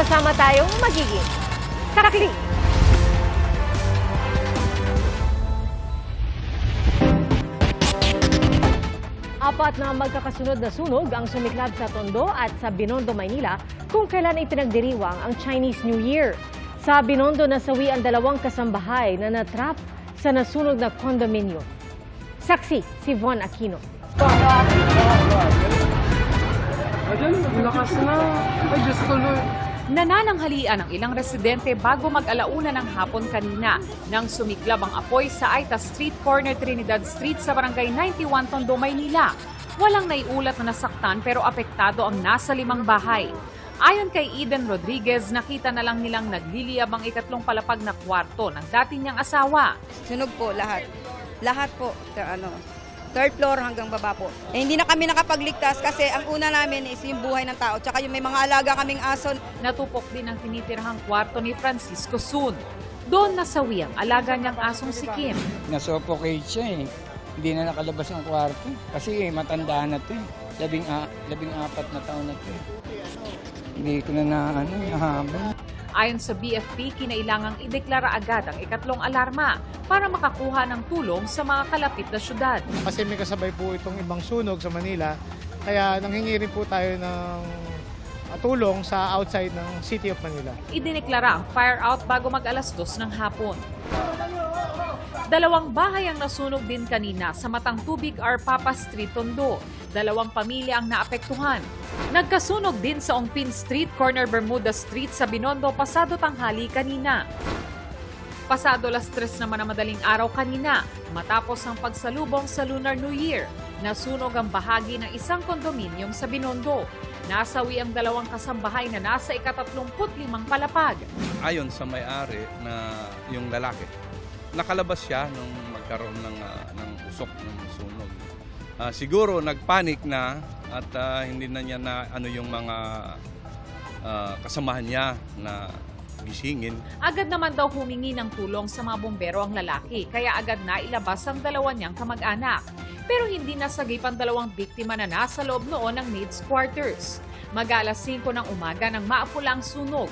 sama-sama tayong magiging karakli. Apat na magkakasunod na sunog ang sumiklab sa Tondo at sa Binondo, Maynila kung kailan ipinagdiriwang ang Chinese New Year. Sa Binondo, nasawi ang dalawang kasambahay na natrap sa nasunog na kondominyo. Saksi si Von Aquino. Ayun, lakas na. Ay, Diyos ko, Lord. Nanananghalian ang ilang residente bago mag-alauna ng hapon kanina nang sumiklab ang apoy sa Aita Street Corner Trinidad Street sa Barangay 91 Tondo, Maynila. Walang naiulat na nasaktan pero apektado ang nasa limang bahay. Ayon kay Eden Rodriguez, nakita na lang nilang nagliliyab ang ikatlong palapag na kwarto ng dati niyang asawa. Sunog po lahat. Lahat po. Ano, third floor hanggang baba po. Eh, hindi na kami nakapagligtas kasi ang una namin is yung buhay ng tao. Tsaka yung may mga alaga kaming aso. Natupok din ang tinitirhang kwarto ni Francisco Sun. Doon nasawi ang alaga niyang asong si Kim. Nasuffocate siya eh. Hindi na nakalabas ang kwarto. Kasi eh, matanda na to eh. Labing, a, labing apat na taon na to eh. Hindi ko na na ano, nahabol. Ayon sa BFP, kinailangang ideklara agad ang ikatlong alarma para makakuha ng tulong sa mga kalapit na syudad. kasi may kasabay po itong ibang sunog sa Manila. Kaya nanghingi rin po tayo ng uh, tulong sa outside ng City of Manila. Idineklara ang fire out bago mag alas dos ng hapon. Dalawang bahay ang nasunog din kanina sa Matang Tubig Arpapa Street, Tondo. Dalawang pamilya ang naapektuhan. Nagkasunog din sa Ongpin Street, corner Bermuda Street sa Binondo pasado tanghali kanina. Pasado las tres naman na madaling araw kanina, matapos ang pagsalubong sa Lunar New Year, nasunog ang bahagi ng isang kondominium sa Binondo. Nasawi ang dalawang kasambahay na nasa ikatatlumput limang palapag. ayon sa may-ari na yung lalaki. Nakalabas siya nung magkaroon ng, ah, ng usok ng sunog. Ah, siguro nagpanik na at ah, hindi na niya na ano yung mga ah, kasamahan niya na gisingin. Agad naman daw humingi ng tulong sa mga bombero ang lalaki, kaya agad na ilabas ang dalawa niyang kamag-anak. Pero hindi nasagip ang dalawang biktima na nasa loob noon ng maids quarters. Mag-alas 5 ng umaga nang maapula ang sunog.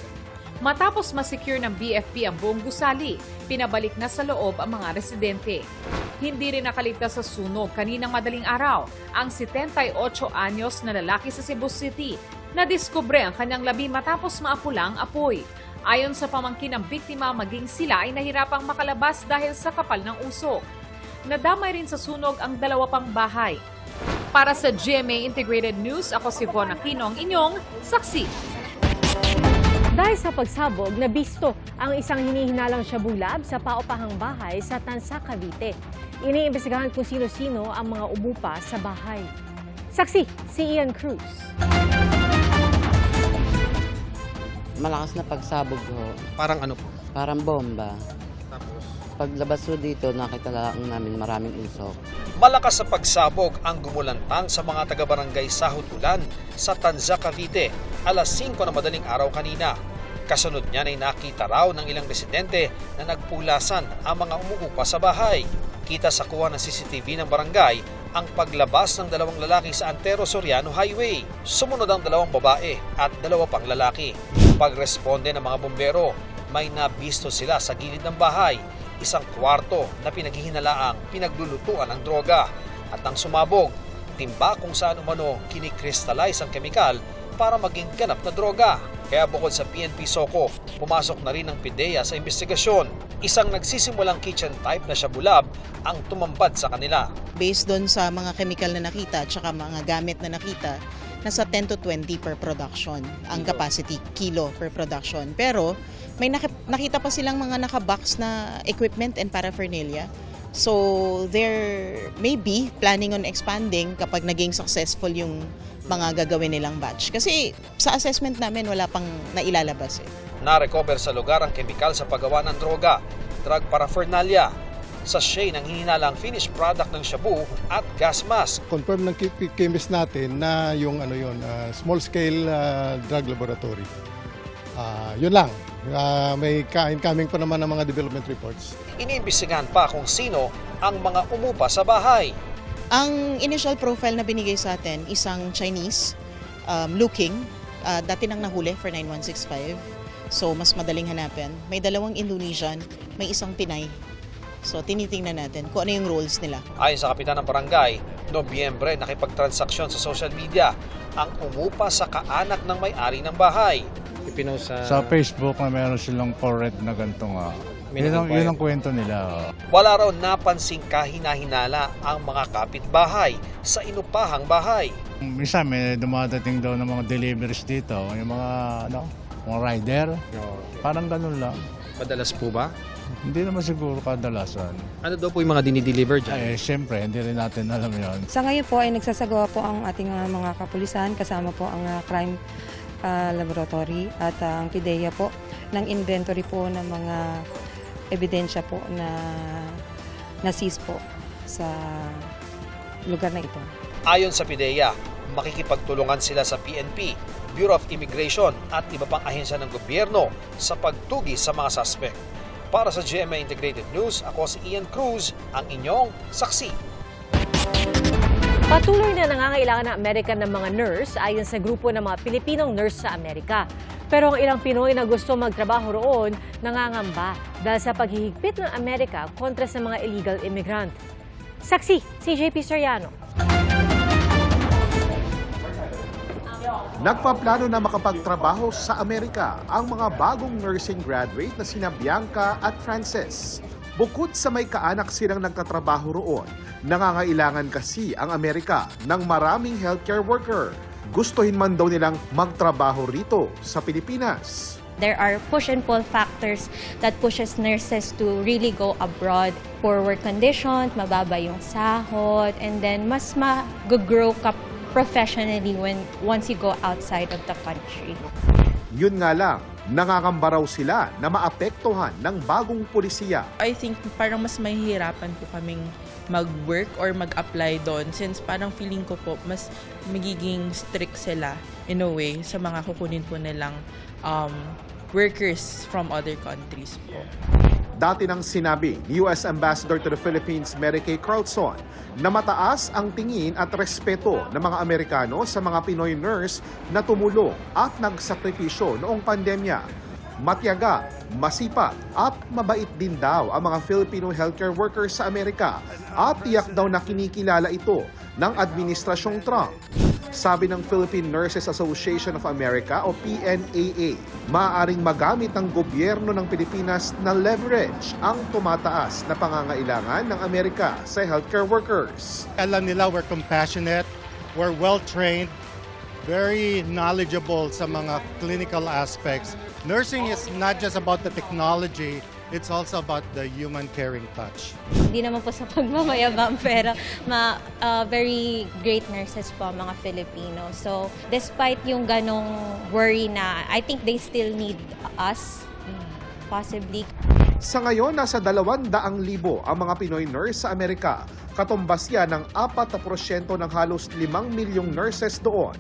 Matapos masecure ng BFP ang buong gusali, pinabalik na sa loob ang mga residente. Hindi rin nakaligtas sa sunog kaninang madaling araw ang 78 anyos na lalaki sa Cebu City na diskubre ang kanyang labi matapos maapula ang apoy. Ayon sa pamangkin ng biktima, maging sila ay nahirapang makalabas dahil sa kapal ng usok. Nadamay rin sa sunog ang dalawa pang bahay. Para sa GMA Integrated News, ako si Von Aquino, ang inyong saksi. Dahil sa pagsabog, nabisto ang isang hinihinalang shabu lab sa paupahang bahay sa Tansa, Cavite. Iniimbestigahan kung sino-sino ang mga umupa sa bahay. Saksi, si Ian Cruz. Malakas na pagsabog ho. Parang ano po? Parang bomba. Paglabas ho dito, nakita lang namin maraming usok. Malakas sa pagsabog ang gumulantang sa mga taga-barangay Sahod Ulan sa Tanza, Cavite alas 5 na madaling araw kanina. Kasunod niyan ay nakita raw ng ilang residente na nagpulasan ang mga umuupa sa bahay. Kita sa kuha ng CCTV ng barangay ang paglabas ng dalawang lalaki sa Antero Soriano Highway. Sumunod ang dalawang babae at dalawa pang lalaki. Pagresponde ng mga bombero, may nabisto sila sa gilid ng bahay isang kwarto na pinaghihinalaang pinaglulutuan ng droga at ang sumabog, timba kung saan umano kinikrystallize ang kemikal para maging ganap na droga. Kaya bukod sa PNP Soko, pumasok na rin ang PIDEA sa investigasyon. Isang nagsisimulang kitchen type na shabulab ang tumambad sa kanila. based doon sa mga chemical na nakita at saka mga gamit na nakita, nasa 10 to 20 per production ang capacity, kilo per production. Pero may naki- nakita pa silang mga nakabox na equipment and paraphernalia. So they're maybe planning on expanding kapag naging successful yung mga gagawin nilang batch. Kasi sa assessment namin wala pang nailalabas eh. Na-recover sa lugar ang kemikal sa paggawa ng droga, drug paraphernalia, sachet ng hininalang finished product ng shabu at gas mask. confirm ng chemist natin na yung ano yun, ah, small scale ah, drug laboratory. Ah, yun lang. Ah, may incoming pa naman ng mga development reports. Iniimbestigahan pa kung sino ang mga umupa sa bahay. Ang initial profile na binigay sa atin, isang Chinese um, looking ah, dati nang nahuli for 9165. So, mas madaling hanapin. May dalawang Indonesian, may isang Pinay. So, tinitingnan natin kung ano yung roles nila. Ayon sa kapitan ng barangay, Nobyembre nakipagtransaksyon sa social media ang umupa sa kaanak ng may-ari ng bahay. Ipinost sa... Sa Facebook na meron silang for rent na ganito nga. Yun ang, yun ang kwento nila. Wala raw napansing kahina-hinala ang mga kapitbahay sa inupahang bahay. Minsan may dumadating daw ng mga deliveries dito, yung mga ano, mga rider. Parang ganun lang. Madalas po ba? Hindi naman siguro kadalasan. Ano daw po yung mga dinideliver dyan? Eh, siyempre, hindi rin natin alam yon. Sa ngayon po ay nagsasagawa po ang ating ah, mga kapulisan kasama po ang ah, crime ah, laboratory at ah, ang PIDEA po ng inventory po ng mga ebidensya po na na-seize po sa lugar na ito. Ayon sa PIDEA, makikipagtulungan sila sa PNP, Bureau of Immigration at iba pang ahensya ng gobyerno sa pagtugi sa mga suspect. Para sa GMA Integrated News, ako si Ian Cruz, ang inyong saksi. Patuloy na nangangailangan ng Amerika ng mga nurse ayon sa grupo ng mga Pilipinong nurse sa Amerika. Pero ang ilang Pinoy na gusto magtrabaho roon nangangamba dahil sa paghihigpit ng Amerika kontra sa mga illegal immigrant. Saksi, si JP Soriano. Nagpaplano na makapagtrabaho sa Amerika ang mga bagong nursing graduate na sina Bianca at Frances. Bukod sa may kaanak silang nagtatrabaho roon, nangangailangan kasi ang Amerika ng maraming healthcare worker. Gustuhin man daw nilang magtrabaho rito sa Pilipinas. There are push and pull factors that pushes nurses to really go abroad. Poor work conditions, mababa yung sahod, and then mas mag-grow ka professionally when once you go outside of the country. Yun nga lang, nangangamba raw sila na maapektuhan ng bagong pulisiya. I think parang mas mahihirapan po kaming mag-work or mag-apply doon since parang feeling ko po mas magiging strict sila in a way sa mga kukunin po nilang um, workers from other countries po. Dati nang sinabi ni US Ambassador to the Philippines Mary Kay Carlson na mataas ang tingin at respeto ng mga Amerikano sa mga Pinoy nurse na tumulong at nagsakripisyo noong pandemya. Matyaga, masipat at mabait din daw ang mga Filipino healthcare workers sa Amerika at tiyak daw na kinikilala ito ng Administrasyong Trump. Sabi ng Philippine Nurses Association of America o PNAA, maaaring magamit ng gobyerno ng Pilipinas na leverage ang tumataas na pangangailangan ng Amerika sa healthcare workers. Alam nila we're compassionate, we're well-trained, very knowledgeable sa mga clinical aspects. Nursing is not just about the technology, it's also about the human caring touch. Hindi naman po sa pagmamayabang pero ma, uh, very great nurses po mga Filipino. So despite yung ganong worry na I think they still need us possibly Sa ngayon, nasa 200,000 ang mga Pinoy nurse sa Amerika. Katumbas yan ng 4% ng halos 5 milyong nurses doon.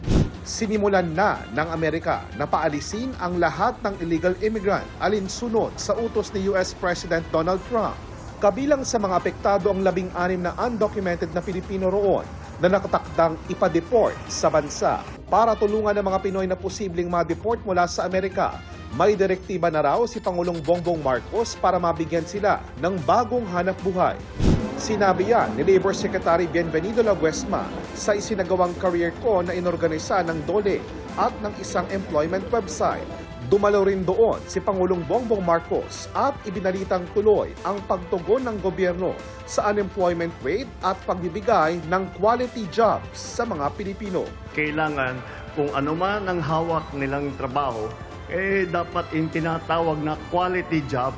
Sinimulan na ng Amerika na paalisin ang lahat ng illegal immigrant alinsunod sa utos ni US President Donald Trump. Kabilang sa mga apektado ang labing-anim na undocumented na Pilipino roon na nakatakdang ipa-deport sa bansa. Para tulungan ng mga Pinoy na posibleng ma-deport mula sa Amerika, may direktiba na raw si Pangulong Bongbong Marcos para mabigyan sila ng bagong hanap buhay. Sinabi yan ni Labor Secretary Bienvenido Laguesma sa isinagawang career ko na inorganisa ng DOLE at ng isang employment website. Dumalo rin doon si Pangulong Bongbong Marcos at ibinalitang tuloy ang pagtugon ng gobyerno sa unemployment rate at pagbibigay ng quality jobs sa mga Pilipino. Kailangan kung ano man ang hawak nilang trabaho, eh dapat yung tinatawag na quality job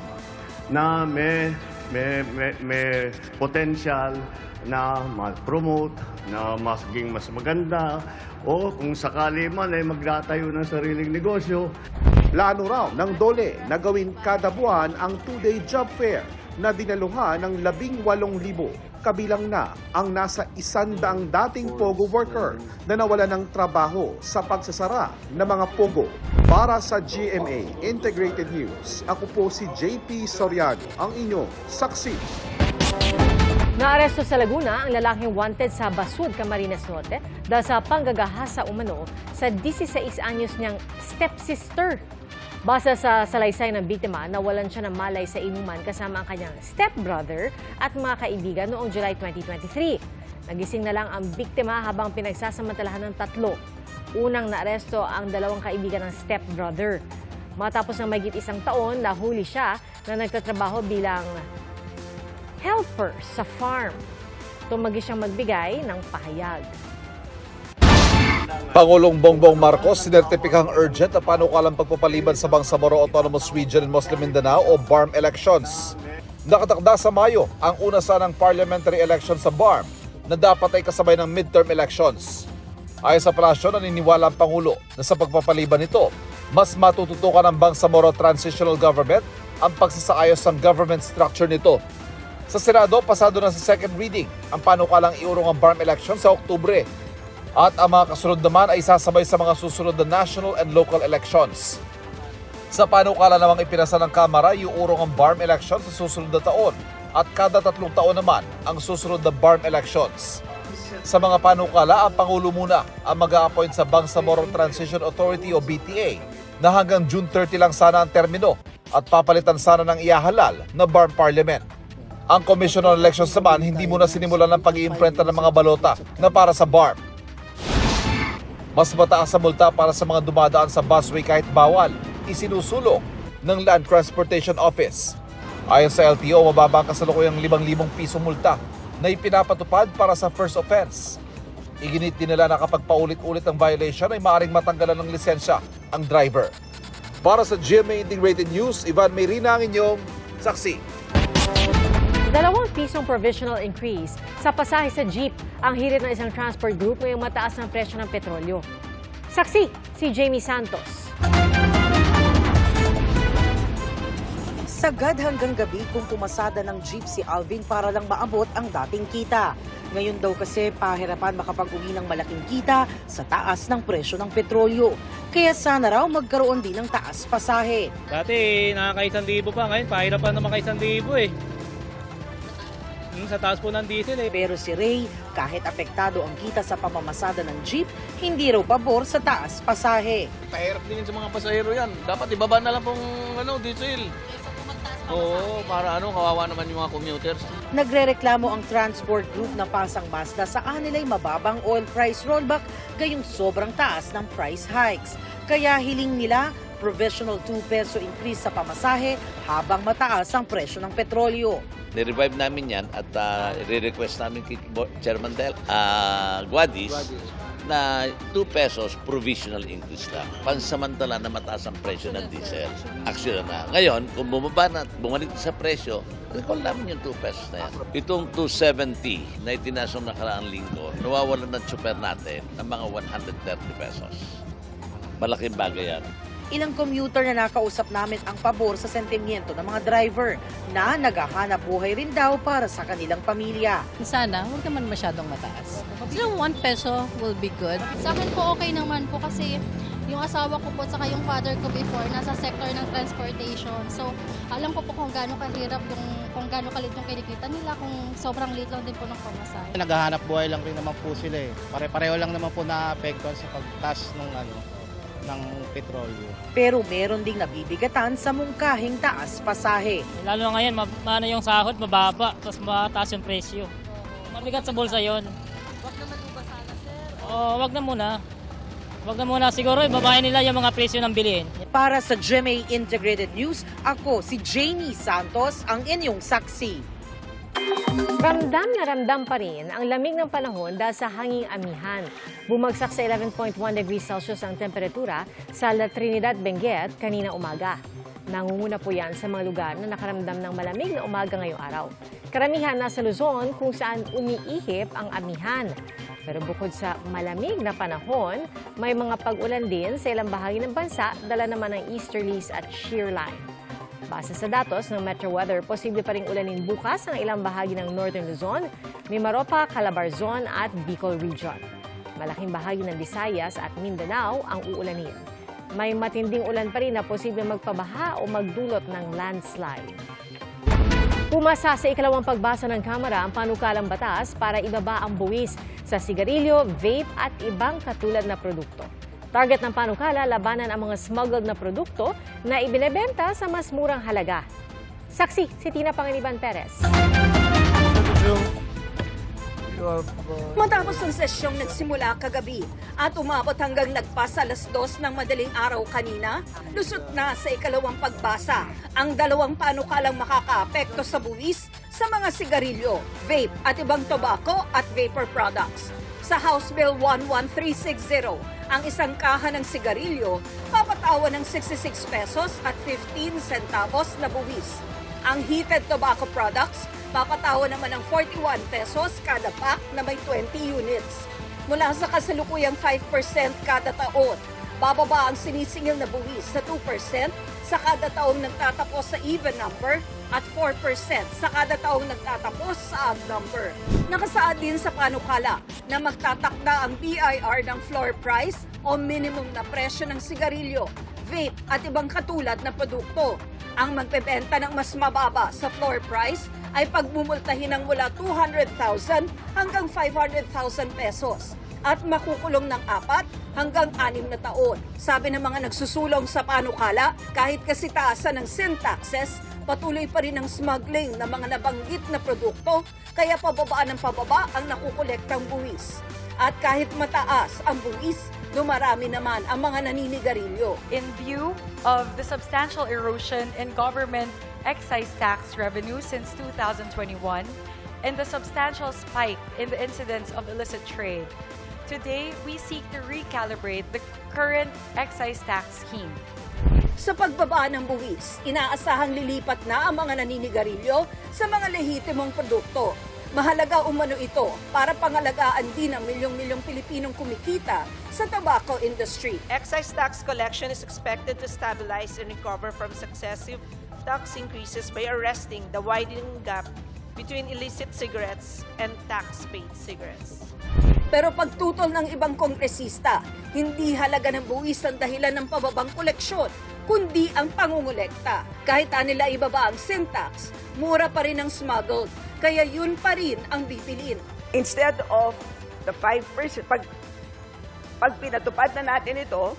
na may may, may, may potential na ma-promote, na maging mas maganda, o kung sakali man ay magtatayo ng sariling negosyo, Plano raw ng DOLE na gawin kada buwan ang two-day job fair na dinaluhan ng 18,000 kabilang na ang nasa isandaang dating POGO worker na nawala ng trabaho sa pagsasara ng mga POGO. Para sa GMA Integrated News, ako po si JP Soriano, ang inyong saksi. Naaresto sa Laguna ang lalaking wanted sa Basud, Camarines Norte dahil sa panggagahasa umano sa 16 anyos niyang stepsister. Base sa salaysay ng biktima, nawalan siya ng malay sa inuman kasama ang kanyang stepbrother at mga kaibigan noong July 2023. Nagising na lang ang biktima habang pinagsasamantalahan ng tatlo. Unang naaresto ang dalawang kaibigan ng stepbrother. Matapos ng magit isang taon, nahuli siya na nagtatrabaho bilang helper sa farm. Tumagi siyang magbigay ng pahayag. Pangulong Bongbong Marcos sinertipikang urgent na panukalang pagpapaliban sa Bangsamoro Autonomous Region in Muslim Mindanao o BARM elections. Nakatakda sa Mayo ang una sanang parliamentary election sa BARM na dapat ay kasabay ng midterm elections. Ayon sa palasyo, naniniwala ang Pangulo na sa pagpapaliban nito, mas matututukan ng Bangsamoro Transitional Government ang pagsasaayos ng government structure nito. Sa Senado, pasado na sa second reading ang panukalang iurong ang BARM election sa Oktubre at ang mga kasunod naman ay sasabay sa mga susunod na national and local elections. Sa panukala namang ipinasa ng Kamara, iuurong ang BARM elections sa susunod na taon at kada tatlong taon naman ang susunod na BARM elections. Sa mga panukala, ang Pangulo muna ang mag appoint sa Bangsamoro Transition Authority o BTA na hanggang June 30 lang sana ang termino at papalitan sana ng iyahalal na BARM Parliament. Ang Commission on Elections naman hindi muna sinimulan ng pag-iimprenta ng mga balota na para sa BARM. Mas mataas sa multa para sa mga dumadaan sa busway kahit bawal, isinusulong ng Land Transportation Office. Ayon sa LTO, mababa ang kasalukuyang 5,000 piso multa na ipinapatupad para sa first offense. Iginit din nila na kapag paulit-ulit ang violation ay maaaring matanggalan ng lisensya ang driver. Para sa GMA Integrated News, Ivan Mayrina ang inyong saksi. Dalawang pisong provisional increase sa pasahe sa jeep ang hirit ng isang transport group ngayong mataas ng presyo ng petrolyo. Saksi, si Jamie Santos. Sagad hanggang gabi kung pumasada ng jeep si Alvin para lang maabot ang dating kita. Ngayon daw kasi pahirapan makapag-uwi ng malaking kita sa taas ng presyo ng petrolyo. Kaya sana raw magkaroon din ng taas pasahe. Dati nakakaisang libo pa, ngayon pahirapan na makaisang libo eh. Hmm, sa taas po ng diesel eh. Pero si Ray, kahit apektado ang kita sa pamamasada ng jeep, hindi raw pabor sa taas pasahe. Pahirap din sa mga pasahero yan. Dapat ibaba na lang pong ano, diesel. Oo, para ano, kawawa naman yung mga commuters. Nagrereklamo ang transport group na pasang Mazda sa kanila'y mababang oil price rollback gayong sobrang taas ng price hikes. Kaya hiling nila provisional 2 peso increase sa pamasahe habang mataas ang presyo ng petrolyo. Nirevive namin yan at uh, re-request namin kay Chairman Del uh, Guadis na 2 pesos provisional increase lang. Pansamantala na mataas ang presyo ng diesel. Actually na. Ngayon, kung bumaba na, bumalik sa presyo, recall namin yung 2 pesos na yan. Itong 270 na itinasong nakaraang linggo, nawawalan ng super natin ng mga 130 pesos. Malaking bagay yan. Ilang commuter na nakausap namin ang pabor sa sentimiento ng mga driver na naghahanap buhay rin daw para sa kanilang pamilya. Sana, huwag naman masyadong mataas. Yung 1 peso will be good. Sa akin po okay naman po kasi yung asawa ko po saka yung father ko before nasa sector ng transportation. So, alam ko po kung gaano kahirap yung kung gaano kalit yung kinikita nila kung sobrang liit lang din po ng pamasahe. Naghahanap buhay lang rin naman po sila eh. Pare-pareho lang naman po na-apektuhan sa pagtaas ng ano ng petrolyo. Pero meron ding nabibigatan sa mungkahing taas pasahe. Lalo na ngayon, mab- ano yung sahod, mababa, tapos mataas yung presyo. Mabigat sa bulsa yon. Wag naman ba sana, sir? Oo, wag na muna. Wag na muna. Siguro, ibabahin nila yung mga presyo ng bilihin. Para sa GMA Integrated News, ako si Jamie Santos, ang inyong saksi. Ramdam na ramdam pa rin ang lamig ng panahon dahil sa hanging amihan. Bumagsak sa 11.1 degrees Celsius ang temperatura sa La Trinidad, Benguet kanina umaga. Nangunguna po yan sa mga lugar na nakaramdam ng malamig na umaga ngayong araw. Karamihan nasa Luzon kung saan umiihip ang amihan. Pero bukod sa malamig na panahon, may mga pag-ulan din sa ilang bahagi ng bansa dala naman ng easterlies at shear line. Base sa datos ng Metro Weather, posible pa rin ulanin bukas ang ilang bahagi ng Northern Luzon, Mimaropa, Calabarzon at Bicol Region. Malaking bahagi ng Visayas at Mindanao ang uulanin. May matinding ulan pa rin na posible magpabaha o magdulot ng landslide. Pumasa sa ikalawang pagbasa ng Kamara ang panukalang batas para ibaba ang buwis sa sigarilyo, vape at ibang katulad na produkto. Target ng panukala, labanan ang mga smuggled na produkto na ibinebenta sa mas murang halaga. Saksi si Tina Panganiban Perez. Matapos ang sesyong nagsimula kagabi at umabot hanggang nagpasa alas dos ng madaling araw kanina, lusot na sa ikalawang pagbasa ang dalawang panukalang makakaapekto sa buwis sa mga sigarilyo, vape at ibang tobacco at vapor products. Sa House Bill 11360, ang isang kaha ng sigarilyo papatawan ng 66 pesos at 15 centavos na buwis. Ang heated tobacco products papatawa naman ng 41 pesos kada pack na may 20 units. Mula sa kasalukuyang 5% kada taon, bababa ang sinisingil na buwis sa 2% sa kada taong nagtatapos sa even number at 4% sa kada taong nagtatapos sa odd number. Nakasaad din sa panukala na magtatakda ang BIR ng floor price o minimum na presyo ng sigarilyo, vape at ibang katulad na produkto. Ang magbebenta ng mas mababa sa floor price ay pagmumultahin ng mula 200,000 hanggang 500,000 pesos at makukulong ng apat hanggang anim na taon. Sabi ng mga nagsusulong sa panukala, kahit kasi taasan ng sin taxes, patuloy pa rin ang smuggling ng mga nabanggit na produkto, kaya pababa ng pababa ang nakukolektang buwis. At kahit mataas ang buwis, dumarami naman ang mga naninigarilyo. in view of the substantial erosion in government excise tax revenue since 2021 and the substantial spike in the incidence of illicit trade. Today, we seek to recalibrate the current excise tax scheme. Sa pagbaba ng buwis, inaasahang lilipat na ang mga naninigarilyo sa mga lehitimong produkto. Mahalaga umano ito para pangalagaan din ang milyong-milyong Pilipinong kumikita sa tobacco industry. Excise tax collection is expected to stabilize and recover from successive tax increases by arresting the widening gap between illicit cigarettes and tax-paid cigarettes. Pero pagtutol ng ibang kongresista, hindi halaga ng buwis ang dahilan ng pababang koleksyon, kundi ang pangungulekta. Kahit anila ibaba ang sin tax, mura pa rin ang smuggled, kaya yun pa rin ang bibilin. instead of the 5%, pag, pag pinatupad na natin ito,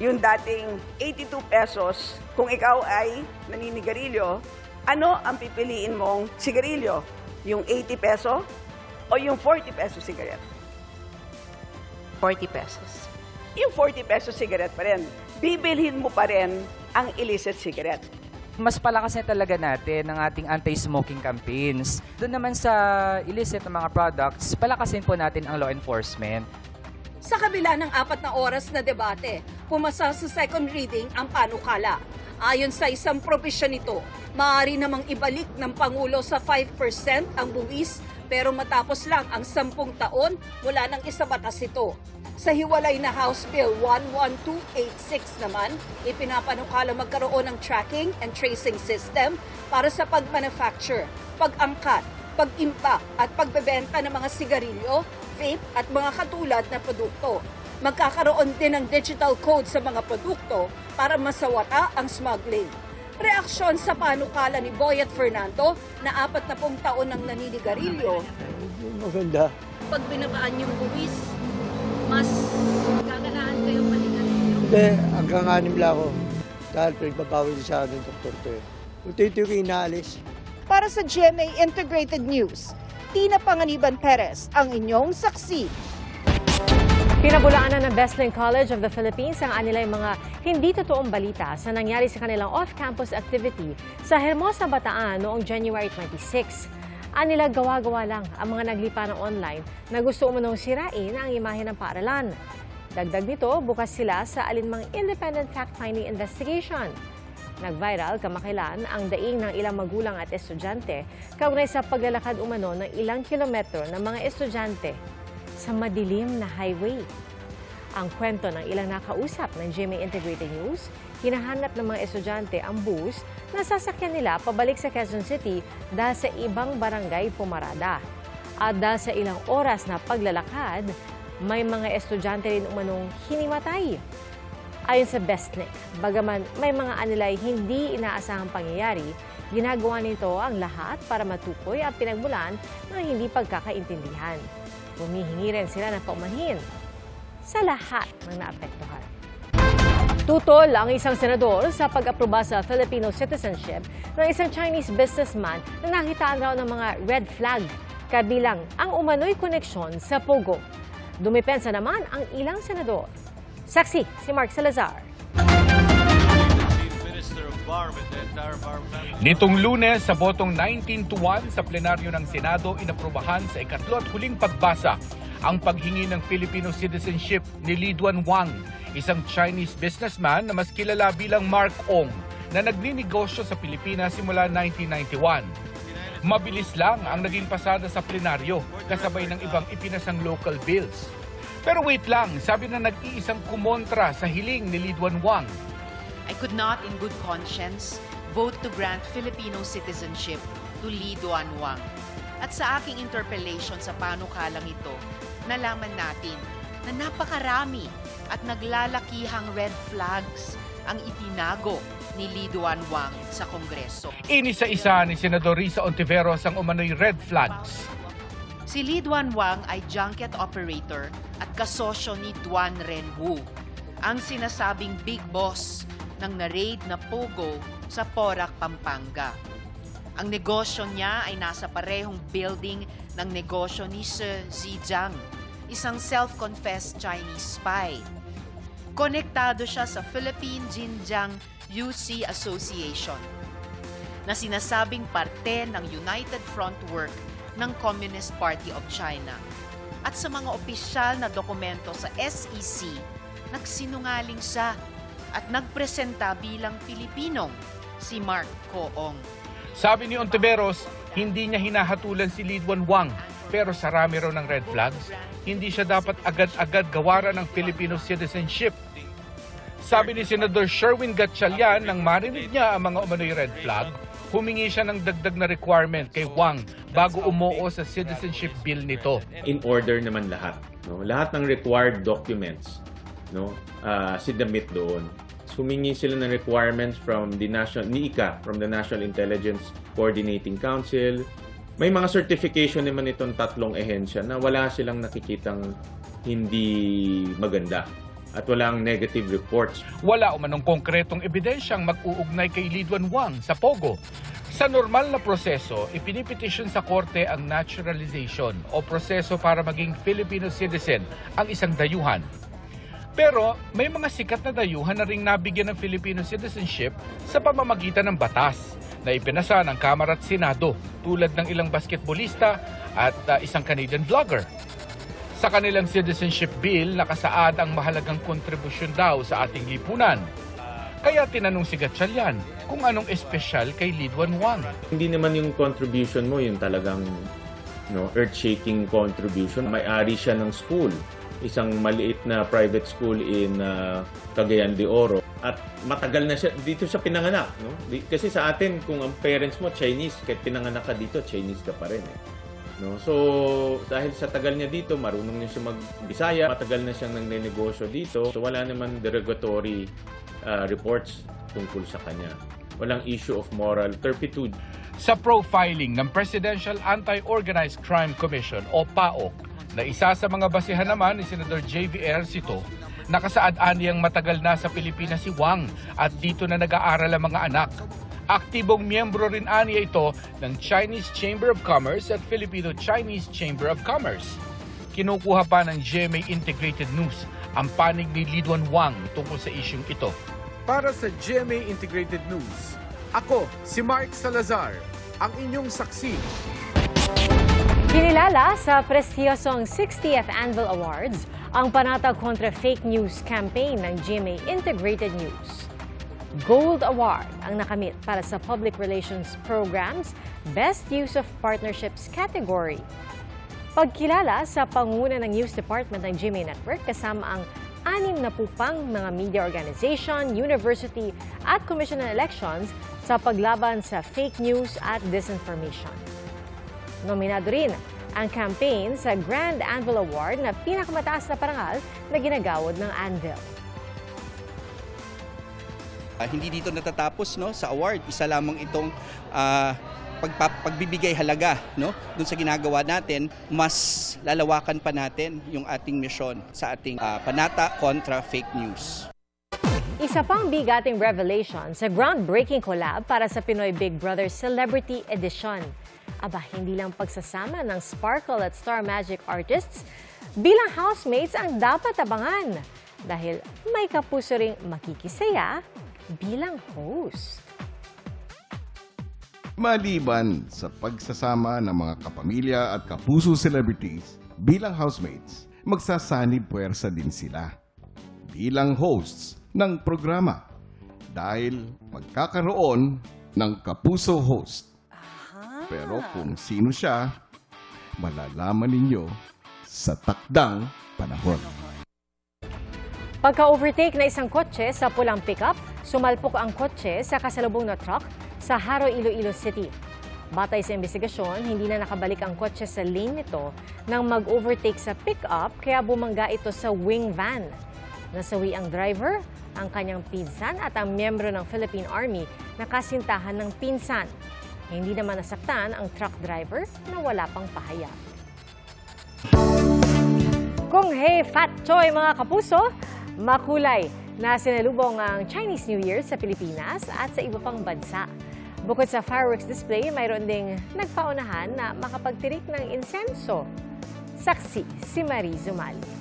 yung dating 82 pesos, kung ikaw ay naninigarilyo, ano ang pipiliin mong sigarilyo? Yung 80 peso o yung 40 peso sigaret? 40 pesos. Yung 40 peso sigaret pa rin. Bibilhin mo pa rin ang illicit cigarette. mas palakasin talaga natin ang ating anti-smoking campaigns. Doon naman sa illicit na mga products, palakasin po natin ang law enforcement. Sa kabila ng apat na oras na debate, pumasa sa second reading ang panukala. Ayon sa isang probinsya nito, maaari namang ibalik ng Pangulo sa 5% ang buwis pero matapos lang ang 10 taon mula ng isabatas ito. Sa hiwalay na House Bill 11286 naman, ipinapanukala magkaroon ng tracking and tracing system para sa pag-manufacture, pag-angkat, pag-impact at pagbebenta ng mga sigarilyo, vape at mga katulad na produkto. Magkakaroon din ng digital code sa mga produkto para masawata ang smuggling. Reaksyon sa panukala ni Boyet Fernando na apat na pong taon ng naninigarilyo, Maganda. pag binabaan yung buwis, mas gaganaan kayong manigarilyo. Hindi, hanggang anim lang ako. Dahil pinagpapawin sa akin ng doktor ko eh. Kung ito yung inaalis, Para sa GMA Integrated News, Tina Panganiban Perez, ang inyong saksi. Pinabulaanan ng Besling College of the Philippines ang anilang mga hindi totoong balita sa nangyari sa kanilang off-campus activity sa Hermosa, Bataan noong January 26. Anila gawa-gawa lang ang mga naglipa ng online na gusto umunong sirain ang imahe ng paaralan. Dagdag nito, bukas sila sa alinmang independent fact-finding investigation. Nag-viral kamakailan ang daing ng ilang magulang at estudyante kaugnay sa paglalakad umano ng ilang kilometro ng mga estudyante sa madilim na highway. Ang kwento ng ilang nakausap ng GMA Integrated News, hinahanap ng mga estudyante ang bus na sasakyan nila pabalik sa Quezon City dahil sa ibang barangay pumarada. At dahil sa ilang oras na paglalakad, may mga estudyante rin umanong hinimatay. Ayon sa Bestnik, bagaman may mga anilay hindi inaasahang pangyayari, ginagawa nito ang lahat para matukoy ang pinagmulan ng hindi pagkakaintindihan. Humihingi rin sila ng paumanhin sa lahat ng naapektuhan. Tutol ang isang senador sa pag-aproba sa Filipino citizenship ng isang Chinese businessman na nakitaan raw ng mga red flag kabilang ang umano'y koneksyon sa Pogo. Dumipensa naman ang ilang senador. Saksi si Mark Salazar. Nitong lunes sa botong 19 to 1 sa plenaryo ng Senado inaprubahan sa ikatlo at huling pagbasa ang paghingi ng Filipino citizenship ni Li Duan Wang, isang Chinese businessman na mas kilala bilang Mark Ong na nagninegosyo sa Pilipinas simula 1991. Mabilis lang ang naging pasada sa plenaryo kasabay ng ibang ipinasang local bills. Pero wait lang, sabi na nag-iisang kumontra sa hiling ni Li Duan Wang. I could not in good conscience vote to grant Filipino citizenship to Lee Duan Wang. At sa aking interpellation sa panukalang ito, nalaman natin na napakarami at naglalakihang red flags ang itinago ni Lee Duan Wang sa Kongreso. Inisa-isa ni Senador Risa Ontiveros ang umano'y red flags. Si Lee Duan Wang ay junket operator at kasosyo ni Duan Renwu, ang sinasabing big boss ng na-raid na Pogo sa Porac, Pampanga. Ang negosyo niya ay nasa parehong building ng negosyo ni Shi Zijiang, isang self-confessed Chinese spy. Konektado siya sa Philippine Xinjiang UC Association na sinasabing parte ng United Front Work ng Communist Party of China. At sa mga opisyal na dokumento sa SEC, nagsinungaling siya at nagpresenta bilang Pilipinong si Mark Koong. Sabi ni Ontiveros, hindi niya hinahatulan si Li Duan Wang pero sa rami raw ng red flags, hindi siya dapat agad-agad gawaran ng Filipino citizenship. Sabi ni Senador Sherwin Gatchalian nang marinig niya ang mga umano'y red flag, humingi siya ng dagdag na requirement kay Wang bago umuo sa citizenship bill nito. in order naman lahat. No? Lahat ng required documents no? uh, sinamit doon. Humingi sila ng requirements from the National, NICA, from the National Intelligence Coordinating Council. May mga certification naman itong tatlong ehensya na wala silang nakikitang hindi maganda at walang negative reports. Wala umanong konkretong ebidensyang mag-uugnay kay Li Duan Wang sa Pogo. Sa normal na proseso, ipinipetisyon sa korte ang naturalization o proseso para maging Filipino citizen ang isang dayuhan. Pero may mga sikat na dayuhan na ring nabigyan ng Filipino citizenship sa pamamagitan ng batas na ipinasa ng Kamara at Senado tulad ng ilang basketbolista at uh, isang Canadian vlogger. Sa kanilang citizenship bill, nakasaad ang mahalagang kontribusyon daw sa ating lipunan. Kaya tinanong si Gatchalian kung anong espesyal kay Li Duan Wang. Hindi naman yung contribution mo yung talagang no, earth-shaking contribution. May-ari siya ng school, isang maliit na private school in uh, Cagayan de Oro. At matagal na siya, dito siya pinanganak. No? Kasi sa atin, kung ang parents mo Chinese, kahit pinanganak ka dito, Chinese ka pa rin. Eh. No? So, dahil sa tagal niya dito, marunong niya siya mag-Bisaya, matagal na siyang nangnegosyo dito. So, wala naman derogatory uh, reports tungkol sa kanya. Walang issue of moral turpitude. Sa profiling ng Presidential Anti-Organized Crime Commission o PAOK na isa sa mga basihan naman ni Senador J.V. Ercito, nakasaad aniyang matagal na sa Pilipinas si Wang at dito na nag-aaral ang mga anak. Aktibong miyembro rin aniya ito ng Chinese Chamber of Commerce at Filipino-Chinese Chamber of Commerce. Kinukuha pa ng GMA Integrated News ang panig ni Lidwan Wang tungkol sa isyong ito. Para sa GMA Integrated News, ako si Mark Salazar, ang inyong saksi. Kinilala sa prestiyosong 60th Anvil Awards ang panatag kontra fake news campaign ng GMA Integrated News. Gold Award ang nakamit para sa Public Relations Programs Best Use of Partnerships category. Pagkilala sa panguna ng News Department ng GMA Network kasama ang anim na pupang mga media organization, university at Commission on Elections sa paglaban sa fake news at disinformation. Nominado rin ang campaign sa Grand Anvil Award na pinakamataas na parangal na ginagawad ng Anvil. Ah, hindi dito natatapos no sa award. Isa lamang itong ah, pagpa- pagbibigay halaga no dun sa ginagawa natin, mas lalawakan pa natin yung ating misyon sa ating ah, panata kontra fake news. Isa pang bigating revelation sa groundbreaking collab para sa Pinoy Big Brother Celebrity Edition. Aba, hindi lang pagsasama ng Sparkle at Star Magic artists bilang housemates ang dapat abangan dahil may kapuso ring makikisaya bilang host. Maliban sa pagsasama ng mga kapamilya at kapuso celebrities bilang housemates, magsasanib puwersa din sila bilang hosts ng programa dahil magkakaroon ng kapuso host. Pero kung sino siya, malalaman ninyo sa takdang panahon. Pagka-overtake na isang kotse sa pulang pickup, sumalpok ang kotse sa kasalubong na truck sa Haro, Iloilo City. Batay sa investigasyon, hindi na nakabalik ang kotse sa lane nito nang mag-overtake sa pickup kaya bumangga ito sa wing van. Nasawi ang driver, ang kanyang pinsan at ang miyembro ng Philippine Army na kasintahan ng pinsan. Hindi naman nasaktan ang truck driver na wala pang pahayag. Kung hey Fat Choy mga kapuso, makulay na sinalubong ang Chinese New Year sa Pilipinas at sa iba pang bansa. Bukod sa fireworks display, mayroon ding nagpaunahan na makapagtirik ng insenso. Saksi si Marie Zumali.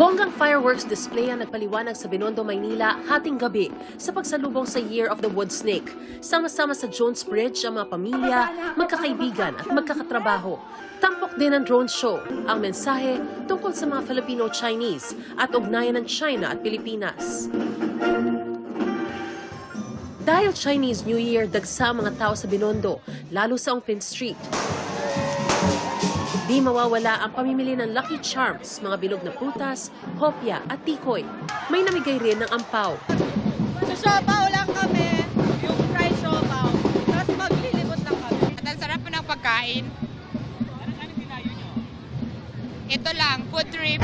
Bonggang fireworks display ang nagpaliwanag sa Binondo, Maynila hating gabi sa pagsalubong sa Year of the Wood Snake. Sama-sama sa Jones Bridge ang mga pamilya, magkakaibigan at magkakatrabaho. Tampok din ang drone show, ang mensahe tungkol sa mga Filipino-Chinese at ugnayan ng China at Pilipinas. Dahil Chinese New Year, dagsa ang mga tao sa Binondo, lalo sa Ongpin Street. Di mawawala ang pamimili ng Lucky Charms, mga bilog na prutas, hopya at tikoy. May namigay rin ng ampaw. Sa siopaw lang kami, yung fried siopaw. Tapos maglilibot lang kami. At ang sarap ng pagkain. Ito lang, food trip.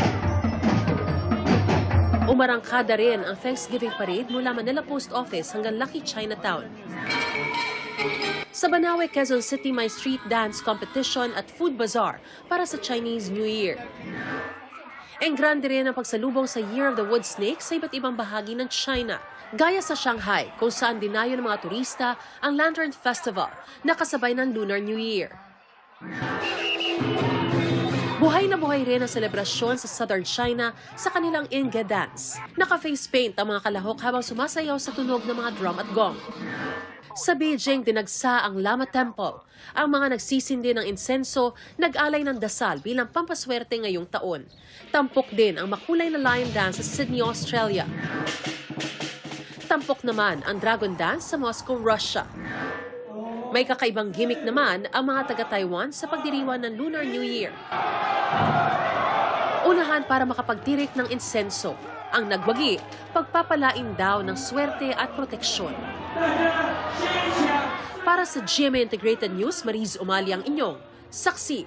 Umarangkada rin ang Thanksgiving Parade mula Manila Post Office hanggang Lucky Chinatown. Sa Banawe, Quezon City, may street dance competition at food bazaar para sa Chinese New Year. Enggrande rin ang pagsalubong sa Year of the Wood Snake sa iba't ibang bahagi ng China. Gaya sa Shanghai, kung saan dinayo ng mga turista ang Lantern Festival na kasabay ng Lunar New Year. Buhay na buhay rin ang selebrasyon sa Southern China sa kanilang Inge dance. Naka-face paint ang mga kalahok habang sumasayaw sa tunog ng mga drum at gong. Sa Beijing, dinagsa ang Lama Temple. Ang mga nagsisindi ng insenso, nag-alay ng dasal bilang pampaswerte ngayong taon. Tampok din ang makulay na lion dance sa Sydney, Australia. Tampok naman ang dragon dance sa Moscow, Russia. May kakaibang gimmick naman ang mga taga-Taiwan sa pagdiriwan ng Lunar New Year. Unahan para makapagtirik ng insenso. Ang nagwagi, pagpapalain daw ng swerte at proteksyon. Para sa GMA Integrated News, Mariz Umali ang inyong saksi.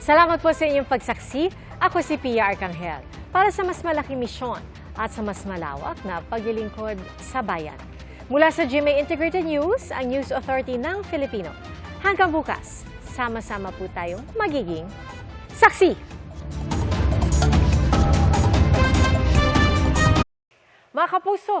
Salamat po sa inyong pagsaksi. Ako si Pia Arcangel para sa mas malaking misyon at sa mas malawak na paglilingkod sa bayan. Mula sa GMA Integrated News, ang News Authority ng Filipino. Hanggang bukas, sama-sama po tayong magiging saksi. Mga kapuso,